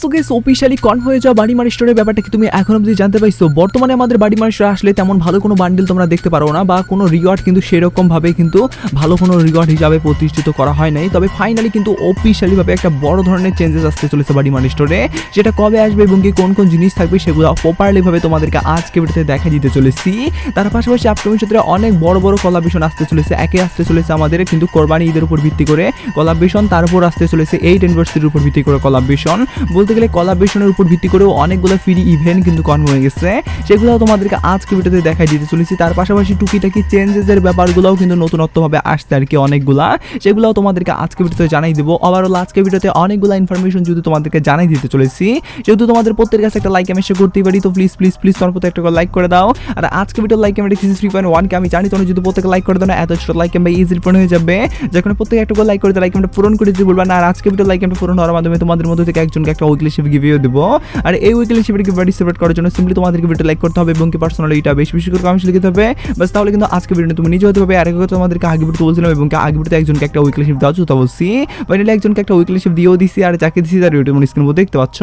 So guess officially কন হয়ে যাওয়া বাড়ি মারি স্টোরের ব্যাপারটা কি তুমি এখন অবধি জানতে পাইছো? বর্তমানে আমাদের বাড়ি মারি স্টোরে আসলে তেমন ভালো কোনো বান্ডেল তোমরা দেখতে পারো না বা কোনো রিওয়ার্ড কিন্তু সেরকম ভাবে কিন্তু ভালো কোনো রিওয়ার্ড হিসাবে প্রতিষ্ঠিত করা হয় নাই। তবে ফাইনালি কিন্তু অফিসিয়ালি ভাবে একটা বড় ধরনের চেঞ্জেস আসতে চলেছে বাড়ি মারি স্টোরে সেটা কবে আসবে এবং কি কোন কোন জিনিস থাকবে সেগুলো প্রপারলি ভাবে তোমাদেরকে আজকে ভিডিওতে দেখা দিতে চলেছি। তার পাশাপাশি আপকামিং ক্ষেত্রে অনেক বড় বড় কলাবেশন আসতে চলেছে, একে আসতে চলেছে আমাদের কিন্তু কোরবানি ঈদের উপর ভিত্তি করে কলাবেশন তারপর আসতে চলেছে এইট ইউনিভার্সিটির উপর ভিত্তি করে কলাবেশন বলতে গেলে কলাবেশনের উপর ভিত্তি করেও অনেকগুলো ফ্রি ইভেন্ট কিন্তু কনফার্ম হয়ে গেছে। সেগুলো তোমাদেরকে আজকে ভিডিওতে দেখাই দিতে চলেছি। তার পাশাপাশি টুকিটাকি চেঞ্জেসের ব্যাপারগুলোও কিন্তু নতুনত্বভাবে আসছে আর কি অনেকগুলা। সেগুলোও তোমাদেরকে আজকে ভিডিওতে জানাই দেবো। ওভারঅল আজকে ভিডিওতে অনেকগুলো ইনফরমেশন যদি তোমাদেরকে জানাই দিতে চলেছি, যেহেতু তোমাদের প্রত্যেকের কাছে একটা লাইক আমি শেয়ার করতেই পারি, তো প্লিজ প্লিজ প্লিজ তোমার প্রত্যেক একটা লাইক করে দাও। আর আজকে ভিডিও লাইক আমি রেখেছি থ্রি পয়েন্ট ওয়ানকে আমি জানি তোমরা যদি প্রত্যেকে লাইক করে দাও না, এত ছোট লাইক আমি ইজি পূরণ হয়ে যাবে। যখন প্রত্যেকে একটা লাইক করে দাও লাইক আমরা পূরণ করে দিতে বলবা না। আর আজকে ভিডিও লাইক আমরা পূরণ হওয়ার মাধ্যমে তোমাদের মধ্যে থেকে একজনকে একটা উইকলি শিপ গিভিও দেবো আর এই উইকলি শিপের পার্টিসিপেট করার জন্য সিম্পলি তোমাদেরকে ভিডিও লাইক করতে হবে এবং কি পার্সোনালি এটা বেশি বেশি করে কমেন্টস লিখতে হবে। বাস তাহলে কিন্তু আজকে ভিডিও তুমি নিজে হতে পারবে। আর একটা তোমাদেরকে আগে ভিডিও বলছিলাম এবং আগে ভিডিওতে একজনকে একটা উইকলি শিপ দেওয়া তা বলছি ফাইনালি একজনকে একটা উইকলি শিপ দিয়েও দিছি। আর যাকে দিছি তার ইউটিউব স্ক্রিন মধ্যে দেখতে পাচ্ছ।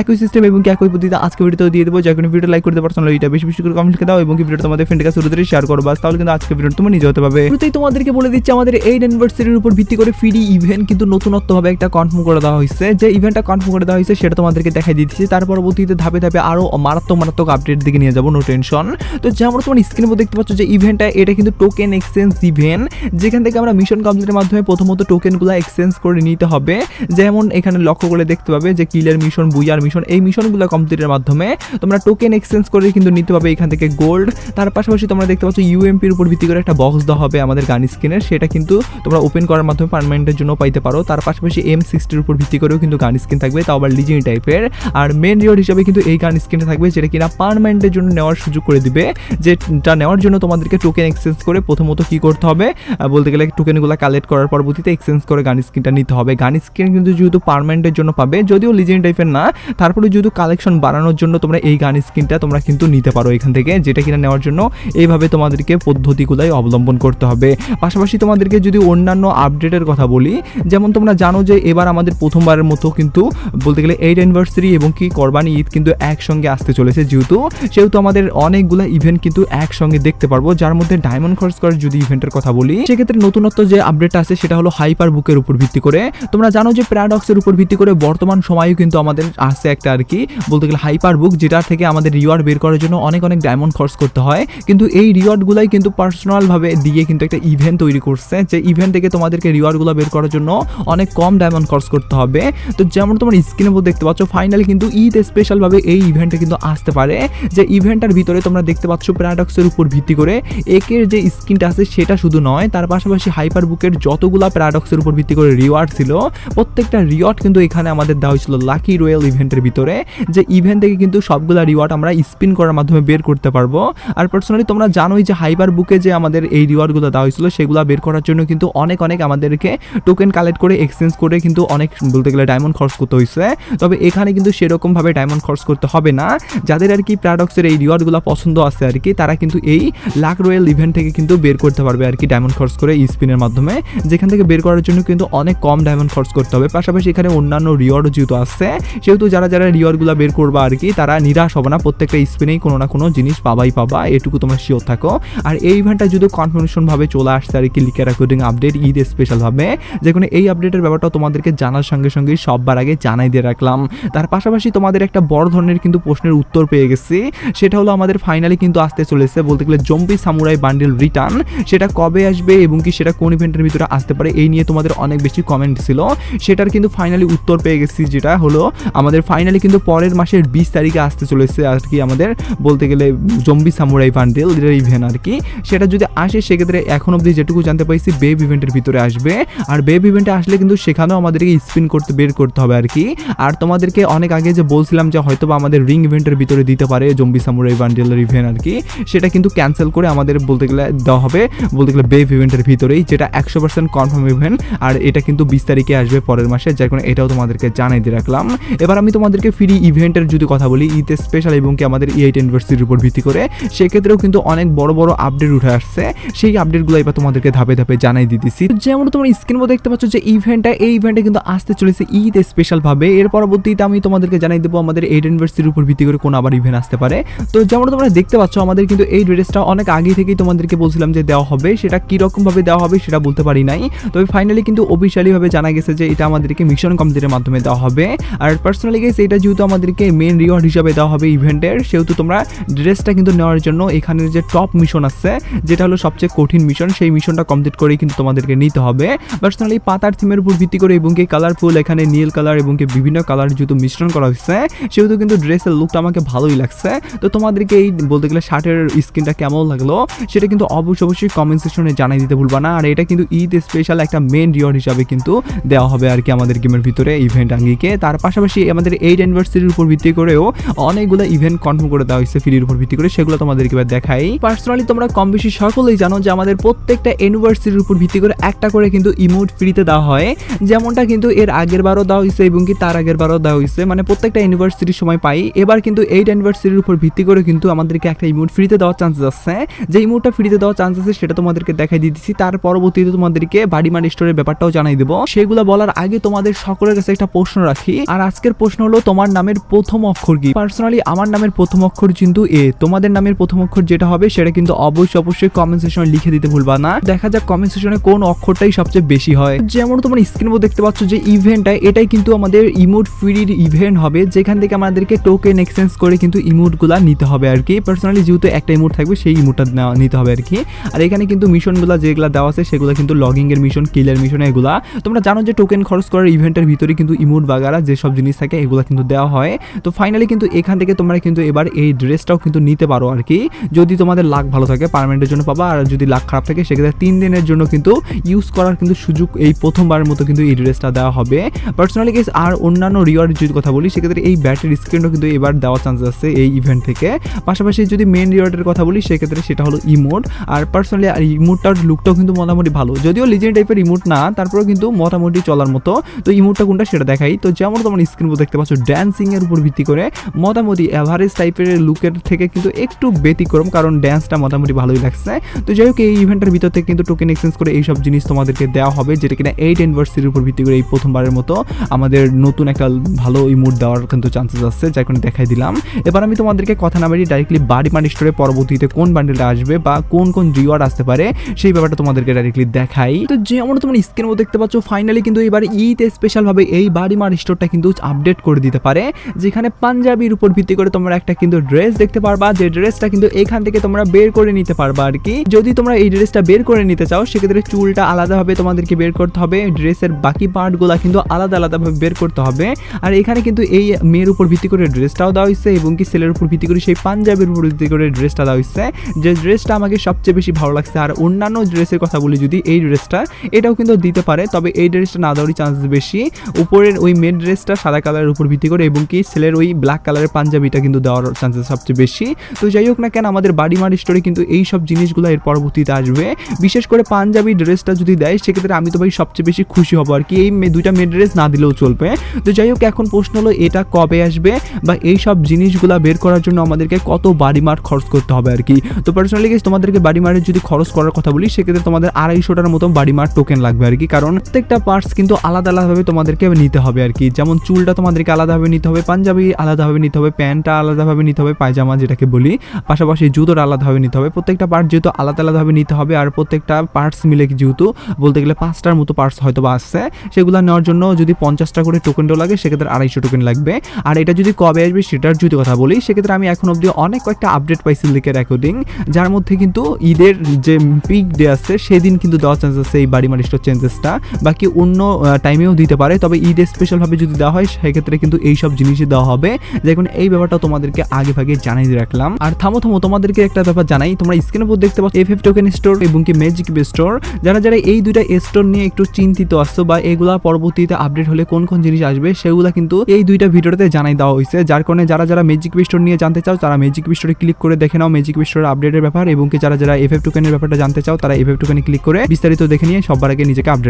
একই সিস্টেম এবং কি একই পদ্ধতিতে আজকে ভিডিওতেও দিয়ে দেবো। যে কোনো ভিডিও লাইক করতে পার্সোনালি এটা বেশি বেশি করে কমেন্ট লিখে দাও এবং কি ভিডিও তোমাদের ফ্রেন্ডের কাছে শুরুতে শেয়ার করো। বাস তাহলে কিন্তু আজকে ভিডিও তুমি নিজে হতে পারবে। শুরুতেই তোমাদেরকে বলে দিচ্ছি, আমাদের এই ইউনিভার্সিটির উপর ভিত্তি করে ফ্রি ইভেন্ট কিন্তু নতুনত্বভাবে একটা কনফার্ম করে দেওয়া হয়েছে। যে ইভেন্টটা কনফার্ম করে দেওয়া হয়েছে সেটা তোমাদেরকে দেখাই দিচ্ছি। তার পরবর্তীতে ধাপে ধাপে আরও মারাত্মক মারাত্মক আপডেট দিকে নিয়ে যাব নো টেনশন তো যেমন তোমার স্ক্রিনের মধ্যে দেখতে পাচ্ছ যে ইভেন্টটা এটা কিন্তু টোকেন এক্সচেঞ্জ ইভেন্ট যেখান থেকে আমরা মিশন কমপ্লিটের মাধ্যমে প্রথমত টোকেনগুলো এক্সচেঞ্জ করে নিতে হবে। যেমন এখানে লক্ষ্য করে দেখতে পাবে যে কিলের মিশন বুইয়ার মিশন এই মিশনগুলো কমপ্লিটের মাধ্যমে তোমরা টোকেন এক্সচেঞ্জ করে কিন্তু নিতে পারবে এখান থেকে গোল্ড তার পাশাপাশি তোমরা দেখতে পাচ্ছ ইউএমপির উপর ভিত্তি করে একটা বক্স দেওয়া হবে আমাদের গান স্ক্রিনের সেটা কিন্তু তোমরা ওপেন করার মাধ্যমে পারমানেন্টের জন্য পাইতে পারো। তার পাশাপাশি এম সিক্সটির উপর ভিত্তি করেও কিন্তু গান স্ক্রিন থাকবে। তাও আবার লিজিং টাইপের আর মেন রিওয়ার্ড হিসাবে কিন্তু এই গান স্ক্রিনটা থাকবে, যেটা কিনা পারমানেন্টের জন্য নেওয়ার সুযোগ করে দিবে। যেটা নেওয়ার জন্য তোমাদেরকে টোকেন এক্সচেঞ্জ করে প্রথমত কি করতে হবে? বলতে গেলে টোকেনগুলো কালেক্ট করার পরবর্তীতে এক্সচেঞ্জ করে গান স্ক্রিনটা নিতে হবে। গান স্ক্রিন কিন্তু যেহেতু পারমানেন্টের জন্য পাবে, যদিও লিজেন্ড টাইপের না, তারপরে যেহেতু কালেকশন বাড়ানোর জন্য তোমরা এই গান স্ক্রিনটা তোমরা কিন্তু নিতে পারো এখান থেকে, যেটা কিনা নেওয়ার জন্য এইভাবে তোমাদেরকে পদ্ধতিগুলাই অবলম্বন করতে হবে। পাশাপাশি তোমাদেরকে যদি অন্যান্য আপডেটের কথা বলি, যেমন তোমরা জানো যে এবার আমাদের প্রথমবারের মতো কিন্তু বলতে গেলে এইট অ্যানিভার্সারি এবং কি কোরবানি ঈদ কিন্তু একসঙ্গে আসতে চলেছে যেহেতু, সেহেতু আমাদের অনেকগুলো ইভেন্ট কিন্তু একসঙ্গে দেখতে পারব, যার মধ্যে ডায়মন্ড খরচ করার যদি ইভেন্টের কথা বলি, সেক্ষেত্রে নতুনত্ব যে আপডেটটা আছে সেটা হলো হাইপার বুকের উপর ভিত্তি করে। তোমরা জানো যে প্যারাডক্সের উপর ভিত্তি করে বর্তমান সময়েও কিন্তু আমাদের আছে একটা আর কি, বলতে গেলে হাইপার বুক যেটা থেকে আমাদের রিওয়ার্ড বের করার জন্য অনেক অনেক ডায়মন্ড খরচ করতে হয়। কিন্তু এই রিওয়ার্ডগুলাই কিন্তু পার্সোনালভাবে দিয়ে কিন্তু একটা ইভেন্ট তৈরি করছে, যে ইভেন্ট থেকে তোমাদেরকে রিওয়ার্ডগুলো বের করার জন্য অনেক কম ডায়মন্ড খরচ করতে হবে। তো যেমন তোমার স্ক্রিনের মধ্যে দেখতে পাচ্ছ ফাইনালি কিন্তু ঈদ স্পেশালভাবে এই ইভেন্টে কিন্তু আসতে পারে। যে ইভেন্টটার ভিতরে তোমরা দেখতে পাচ্ছ প্যারাডক্সের উপর ভিত্তি করে একের যে স্কিনটা আছে সেটা শুধু নয়, তার পাশাপাশি হাইপার বুকের যতগুলা প্যারাডক্সের উপর ভিত্তি করে রিওয়ার্ড ছিল, প্রত্যেকটা রিওয়ার্ড কিন্তু এখানে আমাদের দেওয়া হয়েছিল লাকি রয়্যাল ইভেন্টের ভিতরে। যে ইভেন্ট থেকে কিন্তু সবগুলা রিওয়ার্ড আমরা স্পিন করার মাধ্যমে বের করতে পারব। আর পার্সোনালি তোমরা জানোই যে হাইপার বুকে যে আমাদের এই রিওয়ার্ডগুলো দেওয়া হয়েছিল, সেগুলো বের করার জন্য কিন্তু অনেক অনেক আমাদেরকে টোকেন কালেক্ট করে এক্সচেঞ্জ করে কিন্তু অনেক বলতে গেলে ডায়মন্ড খরচ করতে হয়েছে। তবে এখানে কিন্তু সেরকমভাবে ডায়মন্ড খরচ করতে হবে না। যাদের আর কি প্রাডক্টসের এই রিওয়ার্ডগুলো পছন্দ আছে আর কি, তারা কিন্তু এই লাক রয়্যাল ইভেন্ট থেকে কিন্তু বের করতে পারবে আর কি ডায়মন্ড খরচ করে স্পিনের মাধ্যমে। যেখান থেকে বের করার জন্য কিন্তু অনেক কম ডায়মন্ড খরচ করতে হবে। পাশাপাশি এখানে অন্যান্য রিওয়ার্ডও যেহেতু আছে, সেহেতু যারা যারা রিওয়ার্ডগুলো বের করবা আর কি, তারা নিরাশ হবে না। প্রত্যেকটা স্পিনেই কোনো না কোনো জিনিস পাবাই পাবা, এটুকু তোমরা শিওর থাকো। আর এই ইভেন্টটা যদি কনফার্মেশন ভাবে চলে আসছে আর কি লিখে রেকর্ডিং আপডেট ঈদ স্পেশাল ভাবে যে কোনো এই আপডেটের ব্যাপারটা তোমাদেরকে জানার সঙ্গে সঙ্গে সববার আগে জানাই দিয়ে রাখলাম তার পাশাপাশি তোমাদের একটা বড় ধরনের কিন্তু প্রশ্নের উত্তর পেয়ে গেছি। সেটা হলো আমাদের ফাইনালি কিন্তু আসতে চলেছে, বলতে গেলে জম্বি সামুরাই বান্ডেল রিটার্ন সেটা কবে আসবে এবং কি সেটা কোন ইভেন্টের ভিতরে আসতে পারে এই নিয়ে তোমাদের অনেক বেশি কমেন্ট ছিল। সেটার কিন্তু ফাইনালি উত্তর পেয়ে গেছি, যেটা হলো আমাদের ফাইনালি কিন্তু পরের মাসের বিশ তারিখে আসতে চলেছে আর কি আমাদের বলতে গেলে জম্বি সামুরাই বান্ডেল যেটা ইভেন্ট আর কি। সেটা যদি আসে সেক্ষেত্রে এখন অবধি যেটুকু জানতে পাইছি বেব ইভেন্টের ভিতরে আসবে। আর বেব ইভেন্টে আসলে কিন্তু সেখানেও আমাদেরকে স্পিন করতে, বের করতে হবে আর কি। আর তোমাদেরকে অনেক আগে যে বলছিলাম যে হয়তো আমাদের রিং ইভেন্টের ভিতরে দিতে পারে জম্বি সামুরাই বান্ডেলের ইভেন্ট আর কি, সেটা কিন্তু ক্যান্সেল করে আমাদের বলতে গেলে দেওয়া হবে, বলতে গেলে বেব ইভেন্টের ভিতরেই, যেটা একশো পার্সেন্ট কনফার্ম ইভেন্ট আর এটা কিন্তু বিশ তারিখে আসবে পরের মাসে, যার কারণে এটাও তোমাদেরকে জানাই দিয়ে রাখলাম। এবার আমি তোমাদেরকে ফ্রি ইভেন্টের যদি কথা বলি, ঈদ স্পেশাল এবং কি আমাদের ই এইট ইউনিভার্সিটির উপর ভিত্তি করে, সেক্ষেত্রেও কিন্তু অনেক বড় বড় আপডেট উঠে আসছে। সেই আপডেটগুলো এবার তোমাদেরকে ধাপে ধাপে জানাই দিতেছি যেমন তোমরা স্ক্রিন দেখতে পাচ্ছ যে ইভেন্টটা এই ইভেন্টে কিন্তু আসতে চলেছে ঈদ স্পেশাল ভাবে এর পরবর্তীতে আমি তোমাদেরকে জানাই দেবো আমাদের এইট ইউনিভার্সিটির উপর ভিত্তি করে কোন আবার ইভেন্ট আসতে পারে। তো যেমন তোমরা দেখতে পাচ্ছ, আমাদের কিন্তু এই ড্রেসটা অনেক আগে থেকেই তোমাদেরকে বলছিলাম যে দেওয়া হবে। সেটা কীরকম ভাবে দেওয়া হবে সেটা বলতে পারি নাই। তবে ফাইনালি কিন্তু অফিসিয়ালি ভাবে জানা গেছে যে এটা আমাদেরকে মিশন কমপ্লিটের মাধ্যমে দেওয়া হবে। আর পার্সোনালি গেছে এটা যেহেতু আমাদেরকে মেন রিওয়ার্ড হিসাবে দেওয়া হবে ইভেন্টের সেহেতু তোমরা ড্রেসটা কিন্তু নেওয়ার জন্য এখানের যে টপ মিশন আছে, যেটা হলো সবচেয়ে কঠিন মিশন সেই মিশনটা কমপ্লিট করেই কিন্তু তোমাদেরকে নিতে হবে। পার্সোনালি পাতার থিমের উপর ভিত্তি করে এবং কি কালারফুল এখানে নীল কালার এবং কি বিভিন্ন কালার যেহেতু মিশ্রণ করা হয়েছে, সেহেতু কিন্তু ড্রেসের লুকটা আমাকে ভালোই লাগছে। তো তোমাদেরকে এই বলতে গেলে শার্টের স্কিনটা কেমন লাগল, সেটা কিন্তু অবশ্যই অবশ্যই কমেন্ট সেকশনে জানাই দিতে ভুলবা না। আর এটা কিন্তু ঈদ স্পেশাল একটা মেন রিওয়ার্ড হিসাবে কিন্তু দেওয়া হবে আর কি আমাদের গেমের ভিতরে ইভেন্ট আঙ্গিকে। তার পাশাপাশি আমাদের এইট অ্যানিভার্সারির উপর ভিত্তি করেও অনেকগুলো ইভেন্ট কনফার্ম করে দেওয়া হয়েছে ফ্রির উপর ভিত্তি করে, সেগুলো তোমাদেরকে এবার দেখাই। পার্সোনালি তোমরা কম বেশি সকলেই জানো যে আমাদের প্রত্যেকটা অ্যানিভার্সারির উপর ভিত্তি করে একটা করে কিন্তু ইমোট ফ্রিতে দেওয়া হয়। যেমনটা কিন্তু এর আগের বারও দেওয়া হয়েছে এবং কি তার আগের বারও দেওয়া হয়েছে। মানে প্রত্যেকটা ইউনিভার্সিটির সময় পাই। এবার কিন্তু এইট ইউনিভার্সিটির উপর ভিত্তি করে কিন্তু আমাদেরকে একটা ইমোট ফ্রিতে দেওয়ার চান্সেস আছে। যে ইমোটটা ফ্রিতে দেওয়ার চান্স আছে, সেটা তোমাদেরকে দেখাই দিয়ে দিচ্ছি। তার পরবর্তীতে তোমাদেরকে বাড়ি মার স্টোরের ব্যাপারটাও জানাই দেবো। সেগুলো বলার আগে তোমাদের সকলের কাছে একটা প্রশ্ন রাখি। আর আজকের প্রশ্ন হলো, তোমার নামের প্রথম অক্ষর কি? পার্সোনালি আমার নামের প্রথম অক্ষর কিন্তু এ। তোমাদের নামের প্রথম অক্ষর যেটা হবে, সেটা কিন্তু অবশ্যই অবশ্যই কমেন্ট সেকশনে লিখে দিতে ভুলবা না। দেখা যাক কমেন্ট সেকশনে কোন অক্ষরটাই সবচেয়ে বেশি হয়। যেমন তোমার স্ক্রিন দেখতে পাচ্ছ যে ইভেন্টটা এটাই কিন্তু আমাদের ইমোট ফ্রির ইভেন্ট হবে, যেখান থেকে আমাদেরকে টোকেন এক্সচেঞ্জ করে কিন্তু ইমোটগুলা নিতে হবে আর কি। পার্সোনালি যেহেতু একটা ইমোট থাকবে, সেই ইমোটটা নিতে হবে আর কি। আর এখানে কিন্তু মিশনগুলো যেগুলো দেওয়া আছে, সেগুলো কিন্তু লগিং এর মিশন কিলের মিশন এগুলা। তোমরা জানো যে টোকেন খরচ করার ইভেন্টের ভিতরে কিন্তু ইমোট বাগারা যেসব জিনিস থাকে, এগুলো কিন্তু দেওয়া হয়। তো ফাইনালি কিন্তু এখান থেকে তোমরা কিন্তু এবার এই ড্রেসটাও কিন্তু নিতে পারো আর কি। যদি তোমাদের লাক ভালো থাকে পারমানেন্টের জন্য পাবা, আর যদি লাক খারাপ থাকে, সেক্ষেত্রে তিন দিনের জন্য কিন্তু ইউজ করার কিন্তু সুযোগ এই প্রথমবারের মতো কিন্তু এই ড্রেসটা দেওয়া হবে। পার্সোনালি কেস আর অন্যান্য রিওয়ার্ড যদি কথা বলি, সেক্ষেত্রে এই ব্যাটারি স্ক্রিনও কিন্তু এবার দেওয়ার চান্স আছে এই ইভেন্ট থেকে। পাশাপাশি যদি মেন রিওয়ার্ডের কথা বলি, সেক্ষেত্রে সেটা হলো ইমোট আর পার্সোনালি আর ইমোটটার লুকটাও কিন্তু মোটামুটি ভালো। যদিও লিজেন্ড টাইপের ইমোট না, তারপরেও কিন্তু মোটামুটি চলার মতো। তো ইমোটটা কোনটা সেটা দেখাই। তো যেমন তোমার স্ক্রিন দেখতে পাচ্ছ ড্যান্সিং এর উপর ভিত্তি করে মোটামুটি অ্যাভারেজ টাইপের লুকের থেকে কিন্তু একটু ব্যতিক্রম, কারণ ড্যান্সটা মোটামুটি ভালোই লাগছে। তো যাই হোক, এই ইভেন্টের ভিতর থেকে কিন্তু টোকেন এক্সচেঞ্জ করে এইসব জিনিস তোমাদেরকে দেওয়া হবে, যেটা কিনা এইট ইউনিভার্সিটির উপর ভিত্তি করে এই প্রথমবারের মতো আমাদের নতুন একটা ভালো ইমোট দেওয়ার কিন্তু চান্সেস আছে, যার কারণে দেখাই দিলাম। এবার আমি তোমাদেরকে কথা না বাড়ি ডাইরেক্টলি বাড়ি মানি স্টোরে পরবর্তীতে কোন বান্ডেলটা আসবে বা কোন কোন রিওয়ার্ড আসতে পারে, সেই ব্যাপারটা তোমাদেরকে ডাইরেক্টলি দেখাই। তো যেমন তোমরা স্ক্রিনের মধ্যে দেখতে পাচ্ছ ফাইনালি কিন্তু এবার ঈদ স্পেশালভাবে এই বাড়ি মার স্টোরটা কিন্তু আপডেট করে দিতে পারে, যেখানে পাঞ্জাবির উপর ভিত্তি করে তোমরা একটা কিন্তু ড্রেস দেখতে পারবা, যে ড্রেসটা কিন্তু এখান থেকে তোমরা বের করে নিতে পারবা আর কি। যদি তোমরা এই ড্রেসটা বের করে নিতে চাও, সেক্ষেত্রে চুলটা আলাদাভাবে তোমাদেরকে বের করতে হবে ড্রেসের বাকি পার্টগুলো কিন্তু আলাদা আলাদাভাবে বের করতে হবে। আর এখানে কিন্তু এই মেয়ের উপর ভিত্তি করে ড্রেসটাও দেওয়া হয়েছে এবং কি ছেলের উপর ভিত্তি করে সেই পাঞ্জাবের উপর ভিত্তি করে ড্রেসটা দেওয়া হয়েছে। যে ড্রেসটা আমাকে সবচেয়ে বেশি ভালো লাগছে, আর অন্যান্য ড্রেসের কথা বলি যদি এই ড্রেসটা, এটাও কিন্তু দিতে পারে, তবে এই ড্রেসটা না দেওয়ারই চান্স বেশি। উপরের ওই মেন ড্রেসটা সাদা কালারের উপর ভিত্তি করে এবং কি ছেলের ওই ব্ল্যাক কালারের পাঞ্জাবিটা কিন্তু দেওয়ার চান্সেস সবচেয়ে বেশি। তো যাই হোক না কেন, আমাদের বাড়ি মার স্টোরে কিন্তু এই সব জিনিসগুলো এর পরবর্তীতে আসবে। বিশেষ করে পাঞ্জাবি ড্রেসটা যদি দেয়, সেক্ষেত্রে আমি তো ভাই সবচেয়ে বেশি খুশি হব আর কি। এই দুইটা মেন ড্রেস না দিলেও চলবে। তো যাই হোক, এখন প্রশ্ন হলো, এটা কবে আসবে বা এই সব জিনিসগুলা বের করার জন্য আমাদেরকে কত বাড়ি মার খরচ করতে হবে আর কি? তো পার্সোনালি তোমাদেরকে বাড়ি মারের যদি খরচ করার কথা বলি, সেক্ষেত্রে তোমাদের আড়াইশোটার মতো বাড়ি মার টোকেন লাগবে আর কি। কারণ প্রত্যেকটা পার্টস কিন্তু আলাদা আলাদাভাবে তোমাদেরকে নিতে হবে আর কি। যেমন চুলটা তোমাদেরকে আলাদাভাবে নিতে হবে, পাঞ্জাবি আলাদাভাবে নিতে হবে, প্যান্টটা আলাদাভাবে নিতে হবে, পায়জামা যেটাকে বলি, পাশাপাশি জুতোটা আলাদাভাবে নিতে হবে। প্রত্যেকটা পার্ট যেহেতু আলাদা আলাদাভাবে নিতে হবে আর প্রত্যেকটা পার্টস মিলে যেহেতু, বলতে গেলে পাঁচটার মতো পার্টস হয়তো বা আসছে, সেগুলো নেওয়ার জন্য যদি পঞ্চাশটা করে টোকেনটাও লাগে, সেক্ষেত্রে আড়াইশো টোকেন লাগবে। আর এটা যদি কবে আসবে সেটার যদি কথা বলি, সেক্ষেত্রে আমি এখন অবধি অনেক কয়েকটা আপডেট পাইছি লিখের অ্যাকর্ডিং যার মধ্যে কিন্তু ঈদের যে পিক ডে আছে, সেদিন কিন্তু দেওয়ার চান্স আছে এই বাড়ি মারিস্টোর চেঞ্জেসটা বাকি অন্য টাইমেও দিতে পারে, তবে ঈদে স্পেশালভাবে যদি দেওয়া হয়, সেক্ষেত্রে কিন্তু এই সব জিনিসই দেওয়া হবে। দেখুন, এই ব্যাপারটা তোমাদেরকে আগে ভাগে জানাই দিয়ে রাখলাম। আর থামো থামো, তোমাদেরকে একটা ব্যাপার জানাই। তোমরা স্ক্রিনের উপর দেখতে পাচ্ছ এফ এফ টোকেন স্টোর এবং কি ম্যাজিক স্টোর যারা যারা এই দুইটা স্টোর নিয়ে একটু চিন্তিত আসছো বা এগুলা পরবর্তীতে আপডেট হলে কোন কোন জিনিস আসবে সেগুলা কিন্তু এই দুইটা ভিডিওতে জানাই দেওয়া হয়েছে যার কারণে যারা যারা ম্যাজিক পিস্টোর নিয়ে জানতে চাও, তারা ম্যাজিক স্টোরে ক্লিক করে দেখে নাও ম্যাজিক স্টোরের আপডেটের ব্যাপার, এবং যারা যারা এফ এফ টোকেনের ব্যাপারটা জানতে চাও, তারা এফ এফ টোকেনে ক্লিক করে বিস্তারিত দেখে নিয়ে সবার আগে নিজেকে আপডেট